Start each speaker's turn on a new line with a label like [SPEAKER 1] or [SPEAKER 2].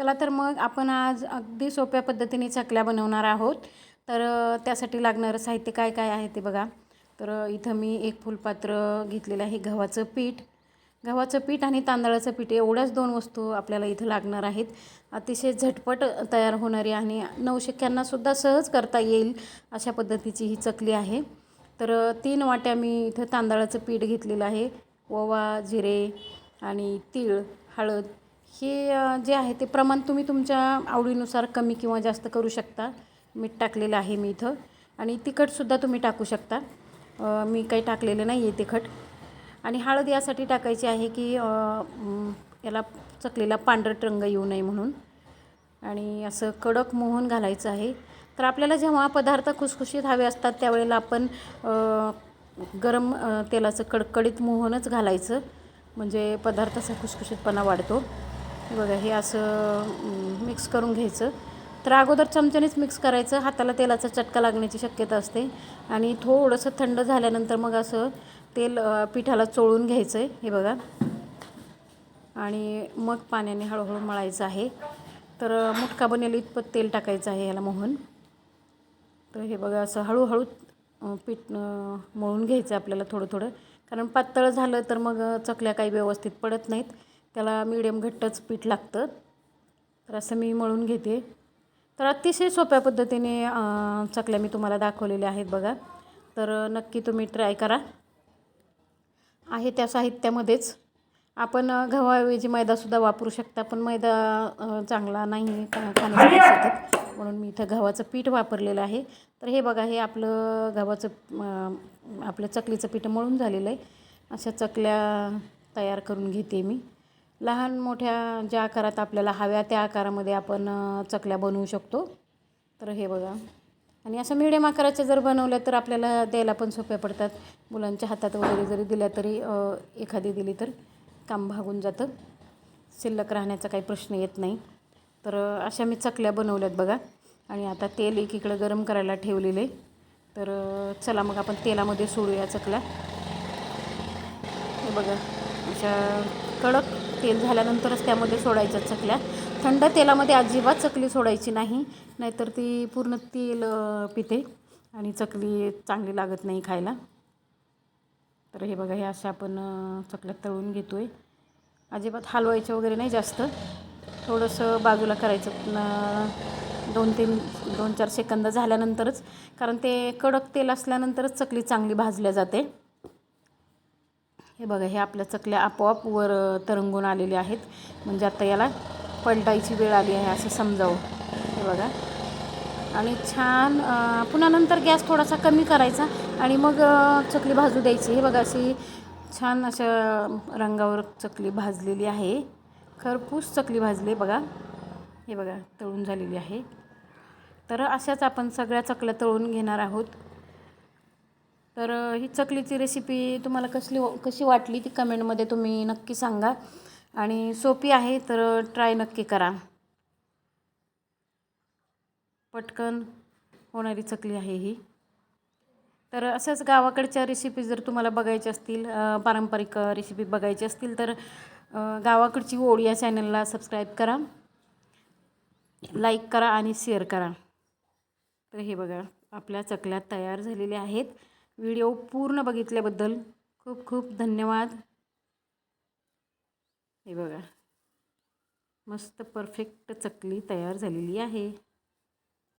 [SPEAKER 1] चला तर मग आपण आज अगदी सोप्या पद्धतीने चकल्या बनवणार आहोत. तर त्यासाठी लागणारं साहित्य काय काय आहे ते बघा. तर इथं मी एक फुलपात्र घेतलेलं आहे गव्हाचं पीठ. गव्हाचं पीठ आणि तांदळाचं पीठ एवढ्याच दोन वस्तू आपल्याला इथं लागणार आहेत. अतिशय झटपट तयार होणारी आणि नवशिक्यांनासुद्धा सहज करता येईल अशा पद्धतीची ही चकली आहे. तर तीन वाट्या मी इथं तांदळाचं पीठ घेतलेलं आहे. ओवा जिरे आणि तीळ हळद हे जे आहे ते प्रमाण तुम्ही तुमच्या आवडीनुसार कमी किंवा जास्त करू शकता. मीठ टाकलेलं आहे मी इथं. आणि तिखटसुद्धा तुम्ही टाकू शकता. मी काही टाकलेलं नाही आहे तिखट. आणि हळद यासाठी टाकायची आहे की याला चकलेला पांढरट रंग येऊ नये म्हणून. आणि असं कडक मोहन घालायचं आहे. तर आपल्याला जेव्हा पदार्थ खुसखुशीत हवे असतात त्यावेळेला आपण गरम तेलाचं कडकडीत मोहनच घालायचं. म्हणजे पदार्थाचा खुसखुशीतपणा वाढतो. बघा हे असं मिक्स करून घ्यायचं. तर अगोदर चमच्यानेच मिक्स करायचं. हाताला तेलाचा चटका लागण्याची शक्यता असते. आणि थोडंसं थंड झाल्यानंतर मग असं तेल पिठाला चोळून घ्यायचं आहे हे बघा. आणि मग पाण्याने हळूहळू मळायचं आहे. तर मुटका बनेल इतपत तेल टाकायचं आहे याला मोहन. तर हे बघा असं हळूहळू पीठ मळून घ्यायचं आपल्याला थोडं थोडं. कारण पातळ झालं तर मग चकल्या काही व्यवस्थित पडत नाहीत. त्याला मिडियम घट्टच पीठ लागतं. तर असं मी मळून घेते. तर अतिशय सोप्या पद्धतीने चकल्या मी तुम्हाला दाखवलेल्या आहेत बघा. तर नक्की तुम्ही ट्राय करा. आहे त्या साहित्यामध्येच. आपण गव्हाऐवजी मैदासुद्धा वापरू शकता पण मैदा चांगला नाही खाण्यासाठी म्हणून मी इथं गव्हाचं पीठ वापरलेलं आहे. तर हे बघा हे आपलं गव्हाचं आपलं चकलीचं पीठ मळून झालेलं आहे. अशा चकल्या तयार करून घेते मी. लहान मोठ्या ज्या आकारात आपल्याला हव्या त्या आकारामध्ये आपण चकल्या बनवू शकतो. तर हे बघा. आणि असं मिडियम आकाराच्या जर बनवल्या तर आपल्याला द्यायला पण सोप्या पडतात. मुलांच्या हातात वगैरे जरी दिल्या तरी एखादी दिली तर काम भागून जातं. शिल्लक राहण्याचा काही प्रश्न येत नाही. तर अशा मी चकल्या बनवल्यात बघा. आणि आता तेल एकीकडं गरम करायला ठेवलेले. तर चला मग आपण तेलामध्ये सोडूया चकल्या. हे बघा. त्याच्या कडक तेल झाल्यानंतरच त्यामध्ये सोडायच्या चकल्या. थंड तेलामध्ये अजिबात चकली सोडायची नाही नाहीतर ती पूर्ण तेल पिते आणि चकली चांगली लागत नाही खायला. तर हे बघा हे अशा आपण चकल्या तळून घेतो आहे अजिबात हलवायचं वगैरे नाही जास्त. थोडंसं बाजूला करायचं दोन तीन दोन चार सेकंद झाल्यानंतरच कारण ते कडक तेल असल्यानंतरच चकली चांगली भाजल्या जाते. हे बघा हे आपल्या चकल्या आपोआप वर तरंगून आलेल्या आहेत. म्हणजे आता याला पलटायची वेळ आली आहे असं समजावं. हे बघा. आणि छान पुन्हा नंतर गॅस थोडासा कमी करायचा आणि मग चकली भाजू द्यायची. हे बघा अशी छान अशा रंगावर चकली भाजलेली आहे. खरपूस चकली भाजली बघा. हे बघा तळून झालेली आहे. तर अशाच आपण सगळ्या चकल्या तळून घेणार आहोत. तर ही चकलीची रेसिपी तुम्हाला कसली कशी वाटली ती कमेंटमध्ये तुम्ही नक्की सांगा. आणि सोपी आहे तर ट्राय नक्की करा. पटकन होणारी चकली आहे ही. तर असंच गावाकडच्या रेसिपी जर तुम्हाला बघायच्या असतील पारंपरिक रेसिपी बघायची असतील तर गावाकडची ओढ या चॅनलला सबस्क्राईब करा. लाईक करा आणि शेअर करा. तर हे बघा आपल्या चकल्या तयार झालेल्या आहेत. व्हिडिओ पूर्ण बघितल्याबद्दल खूप खूप धन्यवाद. हे बघा. मस्त परफेक्ट चकली तयार झालेली आहे.